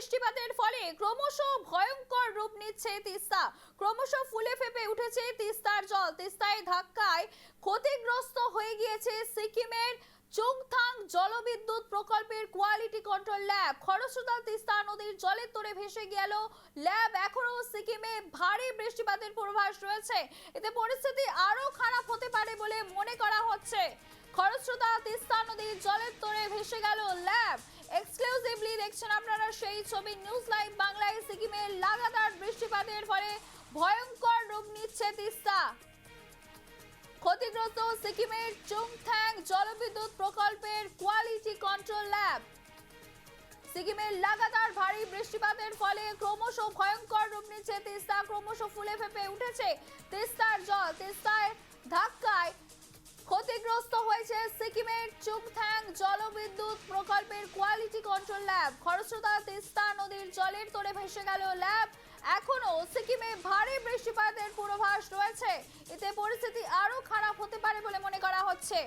বৃষ্টিপাতের ফলে ক্রমশ ভয়ঙ্কর রূপ নিচ্ছে তিস্তা। ক্রমশ ফুলে ফেপে উঠেছে তিস্তার জল। তিস্তায় ধাক্কায় ক্ষতিগ্রস্ত হয়ে গিয়েছে সিকিমের চুংথাং জলবিদ্যুৎ প্রকল্পের কোয়ালিটি কন্ট্রোল ল্যাব খরস্রোতা তিস্তা নদীর জলের তোরে ভেসে গেল। ল্যাব এখনও সিকিমে ভারী বৃষ্টিপাতের পূর্বাভাস রয়েছে। এতে পরিস্থিতি আরও খারাপ হতে পারে বলে মনে করা হচ্ছে। খরস্রোতা তিস্তা নদীর জলের তোরে ভেসে গেল। এক্সক্লুসিভলি দেখছেন আপনারা সেই ছবি নিউজ লাইভ বাংলায় সিকিমে লাগাতার বৃষ্টিপাতের ফলে ভয়ঙ্কর রূপ নিচ্ছে তিস্তা। ক্ষতিগ্রস্ত সিকিমের চুংথ্যাং জলবিদ্যুৎ প্রকল্পের কোয়ালিটি কন্ট্রোল ল্যাব সিকিমের লাগাতার ভারী বৃষ্টিপাতের ফলে ক্রমশ ভয়ঙ্কর রূপ নিচ্ছে তিস্তা, ক্রমশ ফুলে ফেপে উঠেছে তিস্তার জল। তিস্তায় ধাক্কায় ক্ষতিগ্রস্ত চুংথ্যাং জলবিদ্যুৎ প্রকল্পের কোয়ালিটি কন্ট্রোল ল্যাব খরস্রোতা তিস্তা নদীর জলের তোরে ভেসে গেল ল্যাব এখনও সিকিমে ভারী বৃষ্টিপাতের পূর্বাভাস রয়েছে। এতে পরিস্থিতি আরও খারাপ হতে পারে বলে মনে করা হচ্ছে।